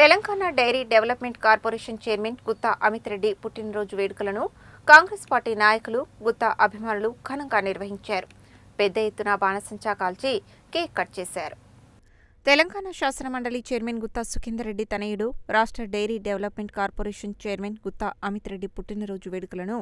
Telangana dairy development corporation chairman Gutta Amit Reddy పుట్టినరోజు వేడుకలను Congress party నాయకులు గుత్తా అభిమానులు ఘనంగా నిర్వహించారు. పెద్ద ఎత్తున బాణసంచా కాల్చి కేక్ కట్ చేశారు. తెలంగాణ శాసనమండలి చైర్మన్ గుత్తా సుఖేందర్రెడ్డి తనయుడు రాష్ట్ర dairy development corporation chairman Gutta Amit Reddy పుట్టినరోజు వేడుకలను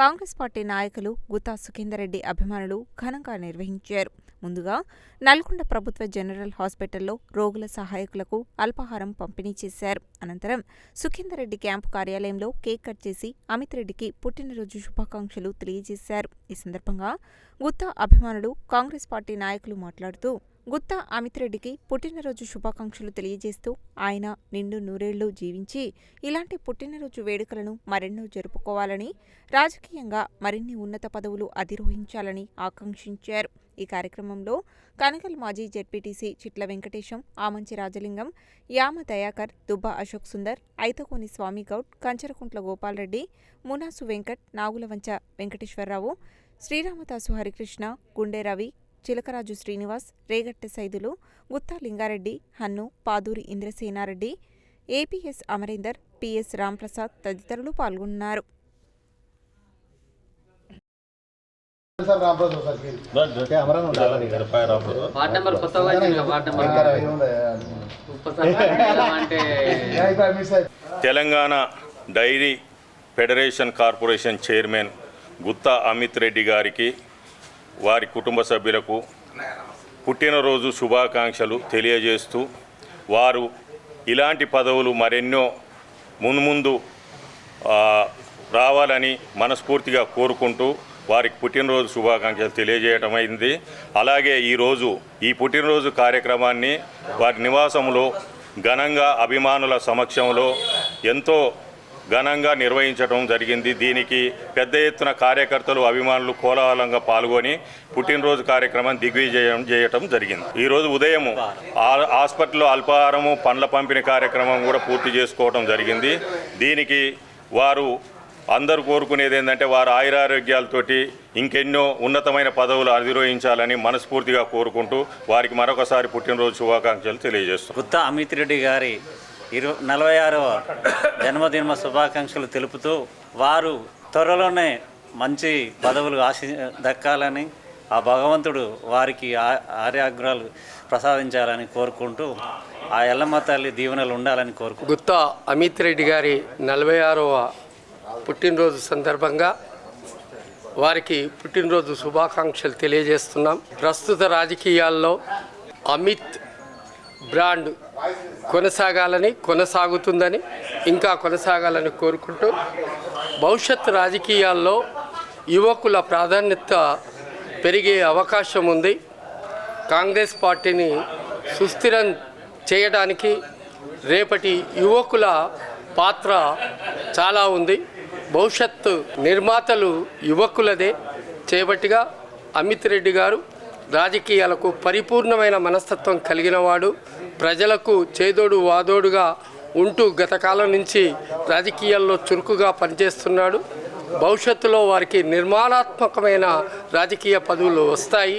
కాంగ్రెస్ పార్టీ నాయకులు గుత్తా సుఖేందర్రెడ్డి అభిమానులు ఘనంగా నిర్వహించారు. ముందుగా నల్గొండ ప్రభుత్వ జనరల్ హాస్పిటల్లో రోగుల సహాయకులకు అల్పాహారం పంపిణీ చేశారు. అనంతరం సుఖేందర్ రెడ్డి క్యాంపు కార్యాలయంలో కేక్ కట్ చేసి అమిత్ రెడ్డికి పుట్టినరోజు శుభాకాంక్షలు తెలియజేశారు. ఈ సందర్భంగా గుత్తా అభిమానులు కాంగ్రెస్ పార్టీ నాయకులు మాట్లాడుతూ గుత్తా అమిత్ రెడ్డికి పుట్టినరోజు శుభాకాంక్షలు తెలియజేస్తూ ఆయన నిండు నూరేళ్ళు జీవించి ఇలాంటి పుట్టినరోజు వేడుకలను మరెన్నో జరుపుకోవాలని రాజకీయంగా మరిన్ని ఉన్నత పదవులు అధిరోహించాలని ఆకాంక్షించారు. ఈ కార్యక్రమంలో కనకల్ మాజీ జెడ్పీటీసీ చిట్ల వెంకటేశం ఆమంచి రాజలింగం యామ దయాకర్ దుబ్బ అశోక్ సుందర్ ఐతకోని స్వామిగౌడ్ కంచరకుంట్ల గోపాల్రెడ్డి మునాసు వెంకట్ నాగులవంచ వెంకటేశ్వరరావు శ్రీరామదాసు హరికృష్ణ గుండె రవి చిలకరాజు శ్రీనివాస్ రేగట్టె సైదులు గుత్తా లింగారెడ్డి హన్ను పాదూరి ఇంద్రసేనారెడ్డి ఏపీఎస్ అమరేందర్ పిఎస్ రాంప్రసాద్ తదితరులు పాల్గొన్నారు. వార్డ్ నెంబర్ కొత్తగా ward number. Telangana dairy federation corporation chairman Gutta Amit Reddy గారికి వారి కుటుంబ సభ్యులకు పుట్టినరోజు శుభాకాంక్షలు తెలియజేస్తూ వారు ఇలాంటి పదవులు మరెన్నో మున్ముందు రావాలని మనస్ఫూర్తిగా కోరుకుంటూ వారికి పుట్టినరోజు శుభాకాంక్షలు తెలియజేయటం అయింది. అలాగే ఈరోజు ఈ పుట్టినరోజు కార్యక్రమాన్ని వారి నివాసంలో ఘనంగా అభిమానుల సమక్షంలో ఎంతో ఘనంగా నిర్వహించడం జరిగింది. దీనికి పెద్ద ఎత్తున కార్యకర్తలు అభిమానులు కోలాహలంగా పాల్గొని పుట్టినరోజు కార్యక్రమం దిగ్విజయం చేయటం జరిగింది. ఈరోజు ఉదయం ఆ- హాస్పిటల్లో అల్పాహారము పండ్ల పంపిణీ కార్యక్రమం కూడా పూర్తి చేసుకోవడం జరిగింది. దీనికి వారు అందరూ కోరుకునేది ఏంటంటే వారు ఆయురారోగ్యాలతోటి ఇంకెన్నో ఉన్నతమైన పదవులు అధిరోహించాలని మనస్ఫూర్తిగా కోరుకుంటూ వారికి మరొకసారి పుట్టినరోజు శుభాకాంక్షలు తెలియజేస్తున్నాం. గుత్తా అమిత్ రెడ్డి గారి ఇరు నలభై ఆరవ జన్మదిన శుభాకాంక్షలు తెలుపుతూ వారు త్వరలోనే మంచి పదవులు ఆశి దక్కాలని ఆ భగవంతుడు వారికి ఆ- ఆర్యాగ్రాలు ప్రసాదించాలని కోరుకుంటూ ఆ ఎల్లమ్మ తల్లి దీవెనలు ఉండాలని కోరుకుంటూ గుత్తా అమిత్ రెడ్డి గారి నలభై ఆరవ పుట్టినరోజు సందర్భంగా వారికి పుట్టినరోజు శుభాకాంక్షలు తెలియజేస్తున్నాం. ప్రస్తుత రాజకీయాల్లో అమిత్ బ్రాండ్ కొనసాగాలని కొనసాగుతుందని ఇంకా కొనసాగాలని కోరుకుంటూ భవిష్యత్ రాజకీయాల్లో యువకుల ప్రాధాన్యత పెరిగే అవకాశం ఉంది. కాంగ్రెస్ పార్టీని సుస్థిరం చేయడానికి రేపటి యువకుల పాత్ర చాలా ఉంది. భవిష్యత్తు నిర్మాతలు యువకులదే. చేపట్టిగా అమిత్ రెడ్డి గారు రాజకీయాలకు పరిపూర్ణమైన మనస్తత్వం కలిగినవాడు ప్రజలకు చేదోడు వాదోడుగా ఉంటూ గత కాలం నుంచి రాజకీయాల్లో చురుకుగా పనిచేస్తున్నాడు. భవిష్యత్తులో వారికి నిర్మాణాత్మకమైన రాజకీయ పదవులు వస్తాయి.